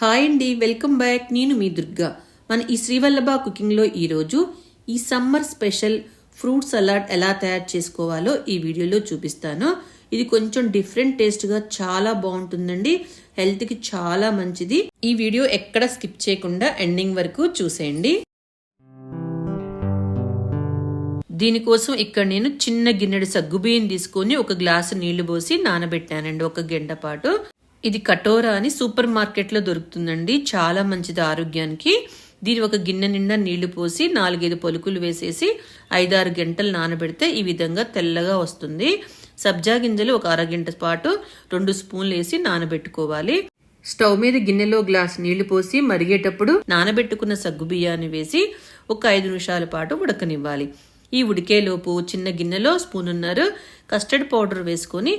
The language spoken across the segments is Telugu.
హాయ్ అండి వెల్కమ్ బ్యాక్. నేను మీ దుర్గా. మన ఈ శ్రీవల్లభ కుకింగ్లో ఈరోజు ఈ సమ్మర్ స్పెషల్ ఫ్రూట్ సలాడ్ ఎలా తయారు చేసుకోవాలో ఈ వీడియోలో చూపిస్తాను. ఇది కొంచెం డిఫరెంట్ టేస్ట్గా చాలా బాగుంటుందండి. హెల్త్కి చాలా మంచిది. ఈ వీడియో ఎక్కడ స్కిప్ చేయకుండా ఎండింగ్ వరకు చూసేయండి. దీనికోసం ఇక్కడ నేను చిన్న గిన్నెడు సగ్గుబియ్యం తీసుకొని ఒక గ్లాసు నీళ్ళు పోసి నానబెట్టానండి ఒక గంట పాటు. ఇది కటోరా అని సూపర్ మార్కెట్లో దొరుకుతుందండి. చాలా మంచిది ఆరోగ్యానికి. దీని ఒక గిన్నె నిండా నీళ్ళు పోసి నాలుగైదు పలుకులు వేసేసి ఐదారు గంటలు నానబెడితే ఈ విధంగా తెల్లగా వస్తుంది. సబ్జా గింజలు ఒక అరగంట పాటు రెండు స్పూన్లు వేసి నానబెట్టుకోవాలి. స్టవ్ మీద గిన్నెలో గ్లాస్ నీళ్ళు పోసి మరిగేటప్పుడు నానబెట్టుకున్న సగ్గు బియ్యాన్ని వేసి ఒక ఐదు నిమిషాల పాటు ఉడకనివ్వాలి. ఈ ఉడికేలోపు చిన్న గిన్నెలో స్పూన్ ఉన్నారు కస్టర్డ్ పౌడర్ వేసుకొని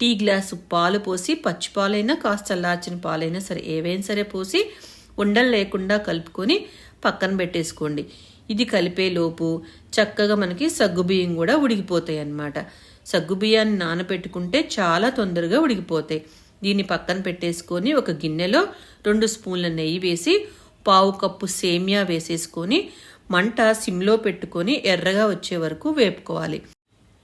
టీ గ్లాసు పాలు పోసి పచ్చి పాలైనా కాస్త చల్లార్చిన పాలైనా సరే ఏవైనా సరే పోసి ఉండలు లేకుండా కలుపుకొని పక్కన పెట్టేసుకోండి. ఇది కలిపేలోపు చక్కగా మనకి సగ్గుబియ్యం కూడా ఉడికిపోతాయి అన్నమాట. సగ్గుబియ్యాన్ని నానబెట్టుకుంటే చాలా తొందరగా ఉడికిపోతాయి. దీన్ని పక్కన పెట్టేసుకొని ఒక గిన్నెలో రెండు స్పూన్ల నెయ్యి వేసి పావు కప్పు సేమియా వేసేసుకొని మంట సిమ్లో పెట్టుకొని ఎర్రగా వచ్చే వరకు వేపుకోవాలి.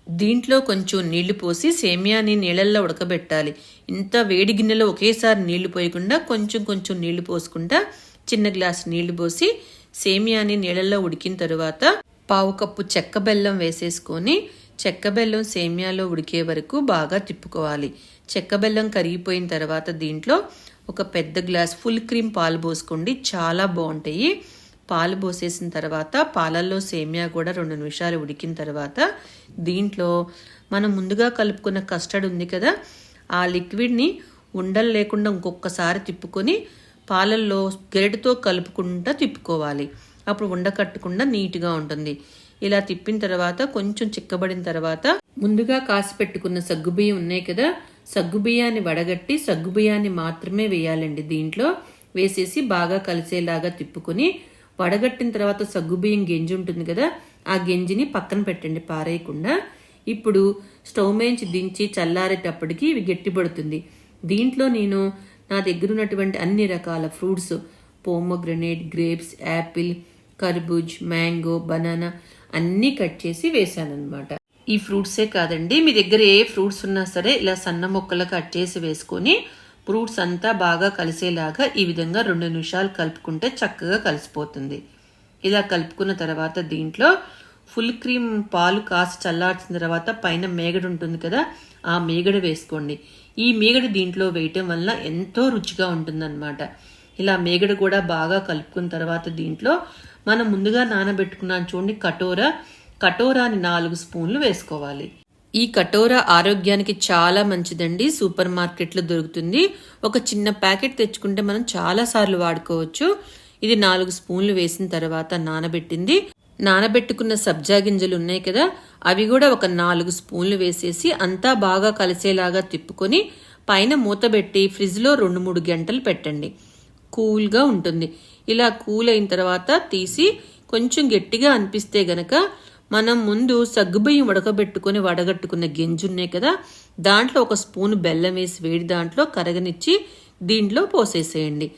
దీంట్లో కొంచెం నీళ్ళు పోసి సేమియాని నీళ్ళల్లో ఉడకబెట్టాలి. ఇంత వేడి గిన్నెలో ఒకేసారి నీళ్ళు పోయకుండా కొంచెం కొంచెం నీళ్ళు పోసుకుంటా చిన్న గ్లాస్ నీళ్ళు పోసి సేమియాని నీళ్ళల్లో ఉడికిన తరువాత పావు కప్పు చెక్క బెల్లం వేసేసుకొని చెక్క బెల్లం సేమియాలో ఉడికే వరకు బాగా తిప్పుకోవాలి. చెక్క బెల్లం కరిగిపోయిన తర్వాత దీంట్లో ఒక పెద్ద గ్లాస్ ఫుల్ క్రీమ్ పాలు పోసుకోండి. చాలా బాగుంటాయి. పాలు పోసేసిన తర్వాత పాలల్లో సేమియా కూడా రెండు నిమిషాలు ఉడికిన తర్వాత దీంట్లో మనం ముందుగా కలుపుకున్న కస్టర్డ్ ఉంది కదా ఆ లిక్విడ్ని ఉండలు లేకుండా ఇంకొకసారి తిప్పుకొని పాలల్లో గెరటితో కలుపుకుంటా తిప్పుకోవాలి. అప్పుడు ఉండకట్టకుండా నీట్గా ఉంటుంది. ఇలా తిప్పిన తర్వాత కొంచెం చిక్కబడిన తర్వాత ముందుగా కాసి పెట్టుకున్న సగ్గుబియ్యం ఉన్నాయి కదా సగ్గుబియ్యాన్ని వడగట్టి సగ్గుబియ్యాన్ని మాత్రమే వేయాలండి. దీంట్లో వేసేసి బాగా కలిసేలాగా తిప్పుకొని వడగట్టిన తర్వాత సగ్గుబియ్యం గెంజి ఉంటుంది కదా ఆ గెంజిని పక్కన పెట్టండి పారేయకుండా. ఇప్పుడు స్టవ్ మేంచి దించి చల్లారేటప్పటికి ఇవి గట్టిపడుతుంది. దీంట్లో నేను నా దగ్గర ఉన్నటువంటి అన్ని రకాల ఫ్రూట్స్ పోమోగ్రనేట్ గ్రేప్స్ యాపిల్ కర్బూజ్ మ్యాంగో బనానా అన్నీ కట్ చేసి వేసానమాట ఈ ఫ్రూట్సే కాదండి మీ దగ్గర ఏ ఫ్రూట్స్ ఉన్నా సరే ఇలా సన్న ముక్కలు కట్ చేసి వేసుకొని ఫ్రూట్స్ అంతా బాగా కలిసేలాగా ఈ విధంగా రెండు నిమిషాలు కలుపుకుంటే చక్కగా కలిసిపోతుంది. ఇలా కలుపుకున్న తర్వాత దీంట్లో ఫుల్ క్రీమ్ పాలు కాసి చల్లార్చిన తర్వాత పైన మేగడ ఉంటుంది కదా ఆ మేగడ వేసుకోండి. ఈ మేగడ దీంట్లో వేయటం వల్ల ఎంతో రుచిగా ఉంటుందన్నమాట. ఇలా మేగడ కూడా బాగా కలుపుకున్న తర్వాత దీంట్లో మనం ముందుగా నానబెట్టుకున్నాను చూడండి కటోరా. కటోరాని నాలుగు స్పూన్లు వేసుకోవాలి. ఈ కటోరా ఆరోగ్యానికి చాలా మంచిదండి. సూపర్ మార్కెట్లో దొరుకుతుంది. ఒక చిన్న ప్యాకెట్ తెచ్చుకుంటే మనం చాలా సార్లు వాడుకోవచ్చు. ఇది నాలుగు స్పూన్లు వేసిన తర్వాత నానబెట్టింది. నానబెట్టుకున్న సబ్జా గింజలు ఉన్నాయి కదా అవి కూడా ఒక నాలుగు స్పూన్లు వేసేసి అంతా బాగా కలిసేలాగా తిప్పుకొని పైన మూతబెట్టి ఫ్రిడ్జ్లో రెండు మూడు గంటలు పెట్టండి. కూల్గా ఉంటుంది. ఇలా కూల్ అయిన తర్వాత తీసి కొంచెం గట్టిగా అనిపిస్తే గనక మనం ముందు సగ్గుబియ్యం ఉడకబెట్టుకుని వడగట్టుకున్న గింజున్నాయి కదా దాంట్లో ఒక స్పూన్ బెల్లం వేసి వేడి దాంట్లో కరగనిచ్చి దీంట్లో పోసేసేయండి.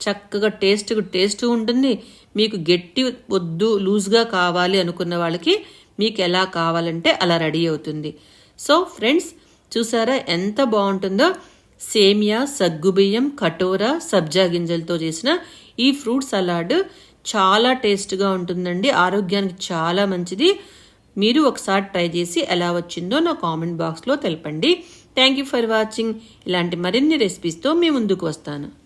చక్కగా టేస్ట్ టేస్ట్ ఉంటుంది. మీకు గట్టి వద్దు లూజ్గా కావాలి అనుకున్న వాళ్ళకి మీకు ఎలా కావాలంటే అలా రెడీ అవుతుంది. సో ఫ్రెండ్స్ చూసారా ఎంత బాగుంటుందో? సేమియా సగ్గుబియ్యం కటోరా సబ్జా గింజలతో చేసిన ఈ ఫ్రూట్ సలాడ్ చాలా టేస్ట్గా ఉంటుందండి. ఆరోగ్యానికి చాలా మంచిది. మీరు ఒకసారి ట్రై చేసి ఎలా వచ్చిందో నా కామెంట్ బాక్స్లో తెలపండి. Thank you for watching. ఇలాంటి మరిన్ని రెసిపీస్తో మీ ముందుకు వస్తాను.